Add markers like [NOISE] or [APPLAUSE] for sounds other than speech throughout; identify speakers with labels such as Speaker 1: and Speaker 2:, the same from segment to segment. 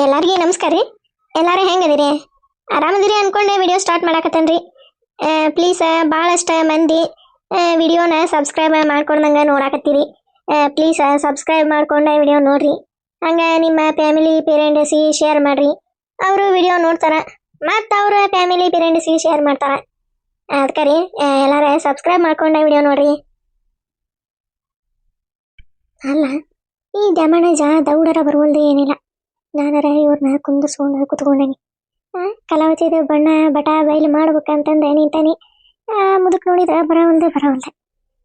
Speaker 1: ಎಲ್ಲರಿಗೂ ನಮಸ್ಕಾರ ರೀ. ಎಲ್ಲರೂ ಹೆಂಗದಿರಿ ಆರಾಮದಿರಿ ಅನ್ಕೊಂಡೆ ವಿಡಿಯೋ ಸ್ಟಾರ್ಟ್ ಮಾಡಾಕತ್ತೇನ್ರಿ. ಪ್ಲೀಸ್ ಭಾಳಷ್ಟು ಮಂದಿ ವಿಡಿಯೋನ ಸಬ್ಸ್ಕ್ರೈಬ್ ಮಾಡ್ಕೊಂಡಂಗೆ ನೋಡಾಕತ್ತೀರಿ. ಪ್ಲೀಸ್ ಸಬ್ಸ್ಕ್ರೈಬ್ ಮಾಡ್ಕೊಂಡೆ ವಿಡಿಯೋ ನೋಡ್ರಿ. ಹಂಗೆ ನಿಮ್ಮ ಫ್ಯಾಮಿಲಿ ಪೇರೆಂಟ್ಸಿ ಶೇರ್ ಮಾಡಿರಿ. ಅವರು ವಿಡಿಯೋ ನೋಡ್ತಾರ, ಮತ್ತು ಅವ್ರ ಫ್ಯಾಮಿಲಿ ಪೇರೆಂಟ್ಸಿಗೆ ಶೇರ್ ಮಾಡ್ತಾರ. ಅದಕ್ಕೆ ರೀ ಎಲ್ಲಾರ ಸಬ್ಸ್ಕ್ರೈಬ್ ಮಾಡ್ಕೊಂಡೆ ವಿಡಿಯೋ ನೋಡ್ರಿ. ಅಲ್ಲ, ಈ ದಮಣಜ ದೌಡರ ಬರುವಲ್ದು ಏನಿಲ್ಲ. ನಾನರ ಇವ್ರನ್ನ ಕುಂದಿಸ್ಕೊಂಡು ಕುತ್ಕೊಂಡೇನಿ. ಕಲಾವತಿದು ಬಣ್ಣ ಬಟ ಬಯಲು ಮಾಡ್ಬೇಕಂತಂದ ನಿಂತಾನೆ. ಮುದುಕ್ ನೋಡಿದ್ರೆ ಬರವಲ್ದೆ ಬರವಲ್ದೆ.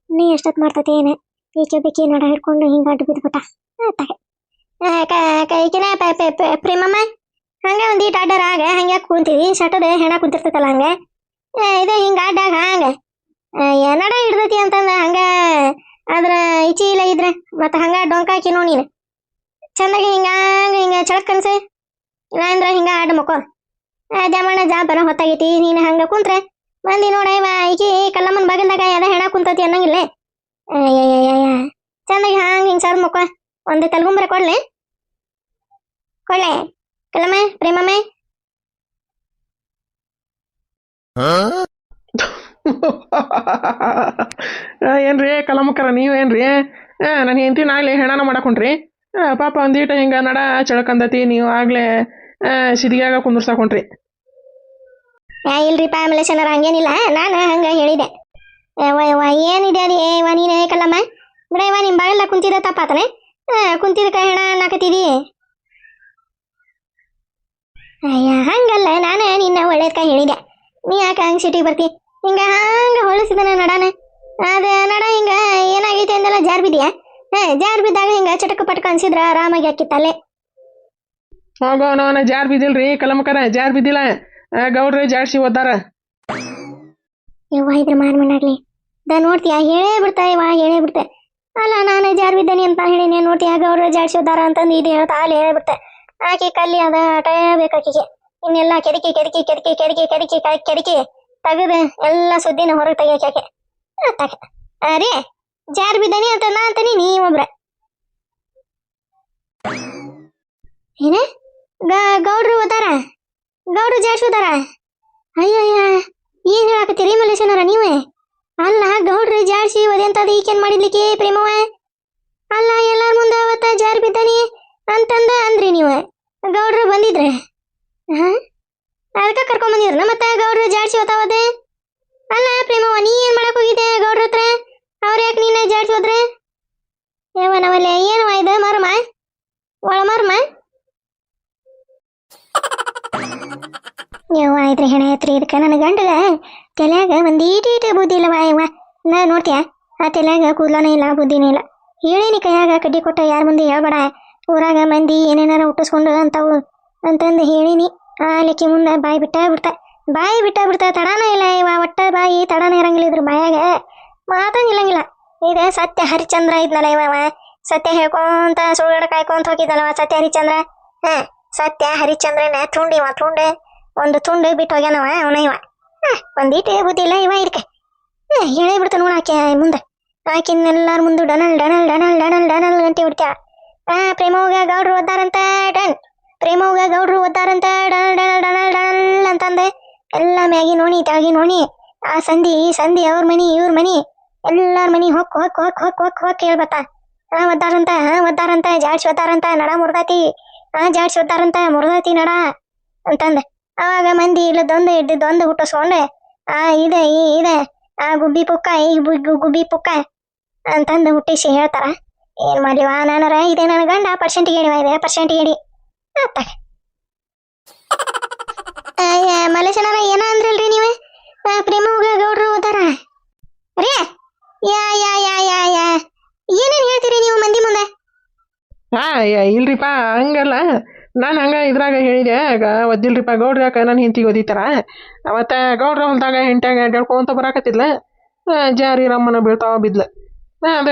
Speaker 1: ನೀ ಎಷ್ಟೊತ್ತು ಮಾಡ್ತತೆ ಏನ? ಈಕೆ ಬೇಕಿ ನಡ ಹಿಡ್ಕೊಂಡು ಹಿಂಗೆ ಅಡ್ಡು ಬಿದ್ಬಿಟ್ಟ. ಕೈಕಿನ ಪ್ರೇಮಮ್ಮ? ಹಂಗೆ ಒಂದು ಈಟ್ ಅಡ್ಡರ ಆಗ, ಹಂಗೆ ಕುಂತೀವಿ. ಶಟದ ಹೆಣ ಕುಂತಿರ್ತೈತಲ್ಲ ಹಂಗೆ. ಇದು ಹಿಂಗೆ ಅಡ್ಡಾಗ ಹಂಗೆ. ನಡ ಹಿಡ್ದತಿ ಅಂತಂದ ಹಂಗೆ. ಅದ್ರ ಇಚಿ ಇಲ್ಲ ಇದ್ರೆ. ಮತ್ತೆ ಹಂಗ ಡೊಂಕ ಹಾಕಿ ನೋಡಿ ನೀನು. ಚಂದಾಗಿ ಹಿಂಗ ಹಿಂಗ ಚಳಕ್ ಕನ್ಸೆ ಇಲ್ಲ ಅಂದ್ರೆ ಹಿಂಗ ಆಡ ಮಕ್ಕೋ. ಜಾ ಬರೋ ಹೊತ್ತಾಗೈತಿ, ನೀನು ಹಂಗ ಕುಂತ್ರೆ. ಮಂದಿ ನೋಡ ಈಕಿ ಕಲ್ಲಮ್ಮನ ಬಾಗಿಲ್ದಾಗ ಎಲ್ಲ ಹೆಣ ಕುಂತತಿ ಅನ್ನಂಗಿಲ್ಲ. ಚಂದಾಗಿ ಹಂಗ ಹಿಂಗ ಸರ್ ಮಕ್ಕೋ. ಒಂದು ತಲ್ಗುಂಬ್ರೆ ಕೊಡ್ಲೆ. ಕೊಡ್ಲೆ. ಕಲ್ಲಮ್ಮ, ಪ್ರೇಮಮ್ಮ.
Speaker 2: ಏನ್ರಿ ಕಲಮಕರ ನೀವೇನ್ರಿ ನನ್ನ ಹೆಂಡತಿ ನಾಳೆ ಹೆಣನ ಮಾಡಕೊಂಡ್ರಿ ಆ, ಪಾಪ ಒಂದೀಟ ಹಿಂಗ ನಡ ಚಳಕಂದತಿ ನೀವು ಆಗ್ಲೇ ಸಿದಿಗಾಗ ಕುಂದರ್ಸಾಕೊಂಡ್ರಿ.
Speaker 1: ಏ ಇಲ್ರಿಪ್ಪ ಮಲೇಶನರ ಹಂಗೇನಿಲ್ಲ. ನಾನು ಹಂಗ ಹೇಳಿದೆ. ಏ ವ ಏನಿದೆ ಅದಿ ಏ ನೀನು ನೀನೇ ಕಲ್ಲಮ್ಮ? ಬಿಡ ಇವ ನಿಮ್ಮ ಬಾಗಿಲ ಕುಂತಿದ ತಪ್ಪಾತನೆ ಕುಂತಿದ ಹೆಣ ನಾಕತಿದಿ ಅಯ್ಯ ಹಂಗಲ್ಲ. ನಾನು ನಿನ್ನ ಒಳ್ಳೇದ್ಕ ಹೇಳಿದೆ. ನೀ ಯಾಕೆ ಹಂಗ ಸಿಟಿಗೆ ಬರ್ತಿ? ಹಿಂಗ ಹಂಗ ಹೊಳಿಸಿದನ ನಡನ ಹಾ ಜಾರ್ ಬಿದ್ದಾಗ ಹಿಂಗ? ಚಟಕ ಪಟಕ ಅನ್ಸಿದ್ರ ಆರಾಮಾಗಿ ಹಾಕಿತ್ತಲೆ
Speaker 2: ಹೋಗೋ ನಾನು ಜಾರ್ ಬಿದ್ದಿಲ್ರಿ ಕಲಮಕರ ಜಾರ್ ಬಿದ್ದಿಲ್ಲ. ಆ, ಗೌಡ್ರಿ ಜಾಡ್ಸಿ ಓದಾರ
Speaker 1: ಯವ್ವ ಇದ್ರ ಮಾರ್ಮಣ್ಣಾಗ್ಲಿ ದ ನೋಡ್ತೀಯ? ಹೇಳೇ ಬಿಡ್ತಾ ಇವ ಹೇಳೇ ಬಿಡ್ತೆ. ಅಲ್ಲ ನಾನು ಜಾರ್ ಬಿದ್ದೇನೆ ಅಂತ ಹೇಳಿನಿ ನೋಡ್ತೀಯ? ಗೌಡ್ರ ಜಾಡ್ಸೋದಾರ ಅಂತಂದು ಇದು ಹೇಳ್ತಾ ಅಲ್ಲಿ ಹೇಳೇ ಬಿಡ್ತೆ. ಆಕೆ ಕಲ್ಲಿ ಅದ ಆಟ ಬೇಕಾಕಿಗೆ ಇನ್ನೆಲ್ಲ ಕೆದಕಿ ಕೆದಕಿ ಕೆದಕಿ ಕೆದಕಿ ಕೆದಕಿ ಕ- ಕೆದಕಿ. ತೆಗೆದು ಎಲ್ಲ ಸುದ್ದಿನ ಹೊರಗೆ ತೆಗಿಯಾಕೆ ತಗ ಅರೇ ಜಾರ್ ಬಿದ್ದಾನೆ ಅಂತ ನಾ ಅಂತಾನೆ, ನೀ ಒಬ್ರ. ಏನ? ಗೌಡ್ರು ಓದಾರ? ಗೌಡ್ರು ಜಾಡ್ಸೋದಾರ ಅಯ್ಯಯ್ಯ, ಏನ್ ಹೇಳಾಕತ್ತೀರಿ ಮಲೇಶನರ ನೀವೇ? ಅಲ್ಲ, ಗೌಡ್ರು ಜಾಡ್ಸಿ ಒದೆಂತದ ಈಕೇನ್ ಮಾಡಿದ್ಲಿಕ್ಕೆ ಪ್ರೇಮವ ಅಲ್ಲ ಎಲ್ಲಾರ ಮುಂದೆ ಅವತ್ತ ಜಾರ್ ಬಿದ್ದಾನಿ ಅಂತಂದ ಅಂದ್ರಿ ನೀವು. ಗೌಡ್ರು ಬಂದಿದ್ರೆ. ಹಾ? ಅದಕ್ಕೆ ಕರ್ಕೊಂಡ್ ಬಂದಿದ್ರ ಮತ್ತೆ ಗೌಡ್ರು ಜಾಡ್ಸಿ ಓದಾವದೆ ಅಲ್ಲ ಪ್ರೇಮವ ನೀ ಏನ್ ಮಾಡಕ್ ಹೋಗಿದ್ದೆ ಗೌಡ್ರ ಹತ್ರ? ಅವ್ರ ಯಾಕೆ ನೀನ ಜಾಡ್ಸೋದ್ರೆ ಹೋದ್ರೆ? ನಮ್ಮಲ್ಲಿ ಏನು ಇದು? ಮರ್ಮ? ಒಳ ಮರ್ಮ? [LAUGHS] ಯವ್ವ ಇದ್ರ ಹೆಣ ಐತ್ರಿ ಇದಕ್ಕೆ? ನನ್ನ ಗಂಡಗ ತಲೆಯಾಗ ಒಂದು ಈಟ ಈಟ ಬುದ್ಧಿ ಇಲ್ಲವ ಯವ್ವ. ನಾ ನೋಡ್ತೀಯ? ಆ ತಲ್ಯಾಗ ಕೂದಲನೇ ಇಲ್ಲ, ಬುದ್ಧಿನೇ ಇಲ್ಲ. ಹೇಳೇನಿ ಕೈಯಾಗ ಕಡ್ಡಿ ಕೊಟ್ಟ ಯಾರ ಮುಂದೆ ಹೇಳ್ಬೇಡ. ಊರಾಗ ಮಂದಿ ಏನೇನಾರ ಹುಟ್ಟಿಸ್ಕೊಂಡು ಅಂತಾವು ಅಂತಂದು ಹೇಳೀನಿ. ಆ ಲೆಕ್ಕಿ ಮುಂದೆ ಬಾಯಿ ಬಿಟ್ಟ ಬಿಡ್ತ ಬಾಯಿ ಬಿಟ್ಟ ಬಿಡ್ತ ತಡಾನ ಇಲ್ಲ ಇವ ಒಟ್ಟ ಬಾಯಿ ತಡಾನ ಇರಂಗಿಲ್ಲ ಇದ್ರ ಬಾಯಾಗ. ಮಾತಂಗಿಲ್ಲಂಗಿಲ್ಲ. ಇದೆ ಸತ್ಯ ಹರಿಚಂದ್ರ ಇದ್ನಲ್ಲ ಇವ ಸತ್ಯ ಹೇಳ್ಕೊಂತ ಸುಳ್ಳು ಕಾಯ್ಕೊಂತ ಹೋಗಿದ್ದಲ್ಲವ ಸತ್ಯ ಹರಿಚಂದ್ರ ಹಾ, ಸತ್ಯ ಹರಿಚಂದ್ರನ ತುಂಡಿವ ತುಂಡೆ. ಒಂದು ತುಂಡು ಬಿಟ್ಟು ಹೋಗ್ಯಾನವ ಅವನ ಇವ. ಒಂದೀಟೆ ಬುದ್ಧಿ ಇಲ್ಲ ಇವ ಇದಕ್ಕೆ ಹೇಳೇ ಬಿಡ್ತ ನೋಡ ಆಕೆ ಮುಂದೆ. ಆಕಿನೆಲ್ಲಾರ ಮುಂದೆ ಡನಲ್ ಡನಲ್ ಡನಲ್ ಡನಲ್ ಡನಲ್ ಗಂಟೆ ಬಿಡ್ತಾಳ ಆ, ಪ್ರೇಮೋಗ ಗೌಡ್ರು ಓದ್ದಾರಂತ ಡನ್. ಪ್ರೇಮೋಗ ಗೌಡ್ರು ಓದ್ದಾರಂತ ಡನಲ್ ಡನಲ್ ಡನಲ್ ಡನಲ್ ಅಂತಂದೆ. ಎಲ್ಲ ಮ್ಯಾಗಿ ನೋಣಿ ತಾಗಿ ನೋಣಿ. ಆ ಸಂಧಿ ಸಂಧಿ ಅವ್ರ ಮನಿ, ಇವ್ರ ಮನಿ. ಎಲ್ಲಾರ ಮನಿ ಹೊಕ್ ಹೊಕ್ ಹೊಕ್ ಹೊಕ್ ಹೊಕ್ ಹೊಕ್ ಹೇಳ್ಬತ್ತ. ಹಾ ಒದ್ದಾರಂತ ಹಾ ಒದ್ದಾರಂತ, ಜಾಡ್ಸಿ ಒದ್ದಾರಂತ, ನಡ ಮುರ್ದಾತಿ. ಹಾ ಜಾಡ್ಸಿ ಒದ್ದಾರಂತ, ಮುರ್ದಾತಿ, ನಡ ಅಂತಂದ. ಆವಾಗ ಮಂದಿ ಇಲ್ಲದೊಂದು ಇದ್ದದೊಂದು ಹುಟ್ಟಿಸ್ಕೊಂಡೆ. ಆ, ಇದೆ, ಈ, ಇದೆ. ಆ, ಗುಬ್ಬಿ ಪುಕ್ಕ, ಈ ಗುಬ್ಬಿ ಪುಕ್ಕ ಅಂತಂದು ಹುಟ್ಟಿಸಿ ಹೇಳ್ತಾರ. ಏನ್ ಮಾಡ್ಲಿವ ನಾನರ, ಇದೆ ನನ್ನ ಗಂಡ ಪರ್ಸೆಂಟ್ ಹೇಳಿವ ಇದೆ ಪರ್ಸೆಂಟ್ ಹೇಳಿ. ಅತ್ತ ಮಲೇಶನಾರ ಏನ ಅಂದ್ರಲ್ರಿ ನೀವೇ? ಪ್ರೇಮ ಹೋಗ ಗೌಡ್ರು ಓದಾರ ರೇ ಯಾ ಯಾ ಯಾ ಯಾ ಯಾ ಏನೇನ್ ಹೇಳ್ತೀರಿ ನೀವು ಮಂದಿ ಮುಂದೆ
Speaker 2: ಹಾ ಇಲ್ರಿಪ್ಪ ಹಂಗಲ್ಲ. ನಾನು ಹಂಗ ಇದ್ರಾಗ ಹೇಳಿದೆ ಗ- ಒದ್ದಿಲ್ರಿಪ್ಪ ಗೌಡ್ರ ಯಾಕೆ ನಾನು ಹಿಂತಿಗೆ ಒದಿತಾರ? ಅವತ್ತ ಗೌಡ್ರ ಹೊಲ್ದಾಗ ಹೆಂಟ್ಯಾಗ ಅಡ್ಡಾಡ್ಕೊಂತ ಬರಾಕತ್ತಿದ್ಲ. ಜಾರಿ ರಮ್ಮನ ಬೀಳ್ತಾವ ಬಿದ್ಲ. ಅದು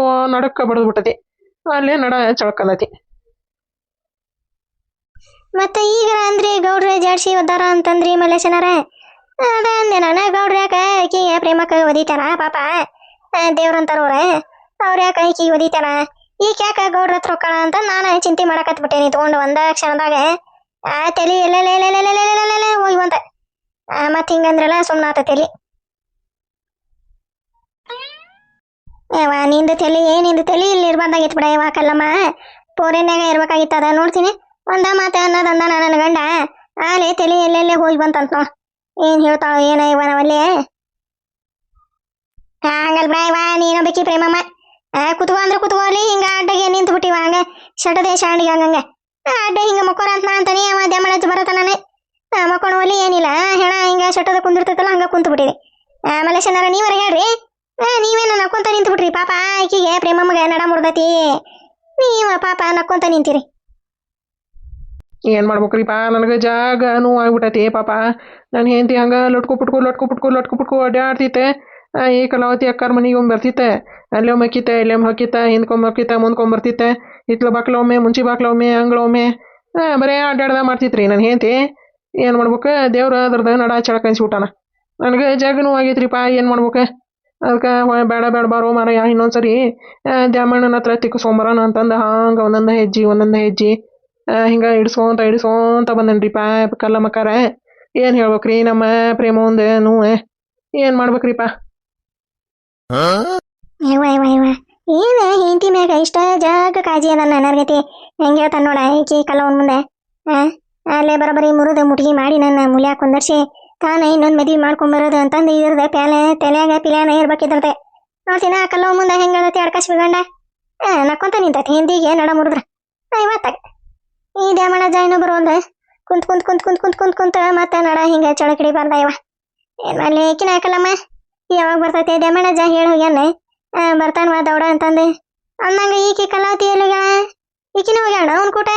Speaker 2: ಓ ನಡಕ ಬಡ್ದು ಬಿಟ್ಟತಿ ಅಲ್ಲೇ ನಡ ಚಳ್ಕಲತಿ.
Speaker 1: ಮತ್ತೆ ಈಗ ಅಂದ್ರಿ ಗೌಡ್ರ ಜಾಡ್ಸಿ ಒದ್ದಾರ ಅಂತಂದ್ರಿ ಮಲ್ಲೇಶನರ? ಅದ ಅಂದೆ ನಾನು, ಗೌಡ್ರ ಯಾಕ ಆಕಿಗೆ ಪ್ರೇಮಕ್ಕ ಒದಿತಾರ ಪಾಪ? ದೇವ್ರಂತಾರ ಅವ್ರ ಯಾಕ ಆಕಿಗೆ ಒದಿತಾರ? ಈ ಕ್ಯಾಕ ಗೌಡ್ರ ಹತ್ರ ಅಂತ ನಾನು ಚಿಂತೆ ಮಾಡಕತ್ಬಿಟ್ಟೇನಿ. ತಗೊಂಡು ಒಂದ ಕ್ಷಣದಾಗ, ಆ ತಲೆ ಎಲ್ಲ ಬಂತ ಮತ್ ಹಿಂಗಂದ್ರಲ್ಲ ಸುಮ್ಮನಾತ ತಲಿ. ಏವಾ ನಿಂದ ಏ ಏನಿಂದ ತಲೆ ಇಲ್ಲಿ ಇರ್ಬಾರ್ದಾಗ ಬಿಡ ಯಾವ ಕಲ್ಲಮ್ಮ. ಪೋರಿನ್ಯಾಗ ಇರ್ಬೇಕಾಗಿತ್ತು ಅದ, ನೋಡ್ತೀನಿ. ಒಂದ ಮಾತ ಅನ್ನೋದಂದ ನನ್ನ ಗಂಡ. ಆಲೆ ತಲೆ ಎಲ್ಲೆಲ್ಲೇ ಹೋಗಿ ಬಂತಂತ ನೋ ಏನ್ ಹೇಳ್ತಾವ ಏನ ಇವ ನಾವಲ್ಲಿ. ಹಂಗಲ್ ಬಿಡ ಇವ ನೀನೊಬ್ಬಕಿ ಪ್ರೇಮಮ್ಮ. ಆ ಕುತ್ಕೋ ಅಂದ್ರೆ ಕುತ್ಕೋಲಿ ಹಿಂಗ ಅಡ್ಡಗೆ ನಿಂತು ಬಿಟ್ಟಿವ ಹಂಗ. ಶಟದೆ ಶಾಂಡಿಗೆ ಹಂಗಂಗ. ಆ, ಅಡ್ಡ ಹಿಂಗ ಮಕ್ಕೋರ ಅಂತ ಅಂತಾನೆ ಅವ ದೇಮಳ ಬರತ್ತ ನಾನು. ಹೋಲಿ ಏನಿಲ್ಲ. ಹೆಣ ಹಿಂಗ ಶಟದ ಕುಂದಿರ್ತೈತಲ್ಲ ಹಂಗ ಕುಂತ ಬಿಟ್ಟಿದೆ. ಆಮೇಲೆ ಶನಾರ ನೀವರ ಹೇಳ್ರಿ. ನೀವೇನ ನಕ್ಕೊಂತ ನಿಂತು ಬಿಟ್ರಿ ಪಾಪ ಆಕಿಗೆ ಪ್ರೇಮಮ್ಮಗ ನಡ ಮುರ್ದತಿ. ನೀವ ಪಾಪ ನಕ್ಕೊಂತ ನಿಂತಿರಿ.
Speaker 2: ಏನ್ ಮಾಡ್ಬೇಕ್ರಿಪ್ಪ ನನಗೆ ಜಾಗ ನೋವು ಪಾಪ. ನಾನು ಹೆಂಡತಿ ಹಂಗ ಲಟ್ಕೊ ಪುಟ್ಕೊ ಲಟ್ಕೊ ಪುಟ್ಕೊ ಲಟ್ಕೊ ಪುಟ್ಕೊ ಅಡ್ಡಾಡ್ತಿತ್ತೆ ಆ, ಈ ಕಲಾವತಿ ಅಕ್ಕಾರ ಮನೆಗೆ ಒಮ್ಮೆ ಬರ್ತಿತ್ತೆ ಅಲ್ಲೇ ಒಮ್ಮೆ ಹಾಕಿತ್ತೆ ಇಲ್ಲೇ ಒಮ್ಮೆ ಹಾಕಿತ್ತ ಹಿಂದ್ಕೊಂಬ ಹಾಕಿತ್ತ ಮುಂದ್ಕೊಂಬ ಬರ್ತಿತ್ತೆ ಹಿತ್ಲ ಬಾಕ್ಲ ಒಮ್ಮೆ ಮುಂಚೆ ಬಾಕ್ಲ ಒಮ್ಮೆ ಅಂಗಳ ಒಮ್ಮೆ ಆ, ಬರೇ ಅಡ್ಡಾಡ್ದ ಮಾಡ್ತಿತ್ರಿ ನಾನು ಹೆಂಡತಿ ಏನು ಮಾಡ್ಬೇಕು ದೇವ್ರ ಅದ್ರದ್ದು ನಡ ಚಳಕ ಅನ್ಸ್ಬಿಟ್ಟಾನ ನನಗೆ ಜಾಗ ನೋವು ಆಗೈತ್ರಿಪ್ಪ ಏನು ಮಾಡ್ಬೇಕು ಅದಕ್ಕೆ ಬೇಡ ಬೇಡ ಬಾರೋ ಮಾರಯ್ಯ ಇನ್ನೊಂದ್ಸರಿ ದ್ಯಾಮಣ್ಣನ ಹತ್ರ ತಿಕ್ಕಿಸ್ಕೊಂಬರೋಣ ಅಂತಂದು ಹಂಗೆ ಒಂದೊಂದು ಹೆಜ್ಜೆ ಒಂದೊಂದು ಹೆಜ್ಜೆ ಹಿಂಗೆ ಇಡ್ಸ್ಕೊಂತ ಇಡ್ಸ್ಕೊಂತ ಬಂದನ್ರಿಪ್ಪ ಕಲ್ಲ ಮಕ್ಕಾರ ಏನು ಹೇಳ್ಬೇಕ್ರಿ ನಮ್ಮ ಪ್ರೇಮ ಒಂದು ನೋವು ಏನು ಮಾಡ್ಬೇಕ್ರಿಪ್ಪ
Speaker 1: ಯವ್ವ ಯವ್ವ ಯವ್ವ ಏನೇ ಹೆಂಡತಿ ಮ್ಯಾಗ ಇಷ್ಟ ಜಾಗ ಕಾಜಿ ಅದ ನನರ್ಗತಿ ಹೆಂಗೆ ಹೇಳ್ತಾನ ನೋಡ, ಈಕಿ ಕಲ್ಲವನ್ ಮುಂದೆ. ಅಲ್ಲೇ ಬರೋಬ್ಬರಿ ಮುರಿದ ಮುಟ್ಗಿ ಮಾಡಿ ನನ್ನ ಮುಲ್ಯಾಕ ಕುಂದರ್ಸಿ. ತಾನ ಇನ್ನೊಂದು ಮದಿ ಮಾಡ್ಕೊಂಡ್ ಬರೋದು ಅಂತಂದು ಇದ್ರದ ಪ್ಯಾಲೆ, ತಲೆಯಾಗ ಪಿಲ್ಯಾನ ಇರ್ಬೇಕಿದ್ರತೆ. ನೋಡ್ತೀನಿ ಆ ಕಲ್ಲವ ಮುಂದೆ ಹೆಂಗೆ ಹೇಳತಿ ಅಡ್ಕಾಶ್ ಬಿಗಂಡ. ನಕ್ಕೊಂತ ನಿಂತೈತಿ ಹಿಂದಿಗೆ ನಡ ಮುರಿದ್ರ. ಇವತ್ತ ಈ ದ್ಯಾಮಣ ಜಾಯ್ನ ಬರೋಂದ ಕುಂತ್ ಕುಂತ್ ಕುಂತ್ ಕುಂತ್ ಕುಂತ್ ಕುಂತ್ ಕುಂತ ಮತ್ತೆ ನಡ ಹಿಂಗ ಚಳಕಿಡಿ ಬಂದ ಇವ. ಏನ್ ಮಾಡ್ಲಿ ಈಕಿನ ಹಾಕಲ್ಲಮ್ಮ ಯಾವಾಗ ಬರ್ತೈತೆ? ಜಾ ಹೇಳಿ ಹೋಗ್ಯಾನೆ ಆ, ಬರ್ತಾನ ದೌಡ ಅಂತಂದೆ. ಅಂದಂಗ ಈಕೆ ಕಲಾವತಿ ಎಲ್ಲಿಗ ಈಕಿನ ಹೋಗ್ಯಾಣ ಅವ್ನ ಕೂಟ?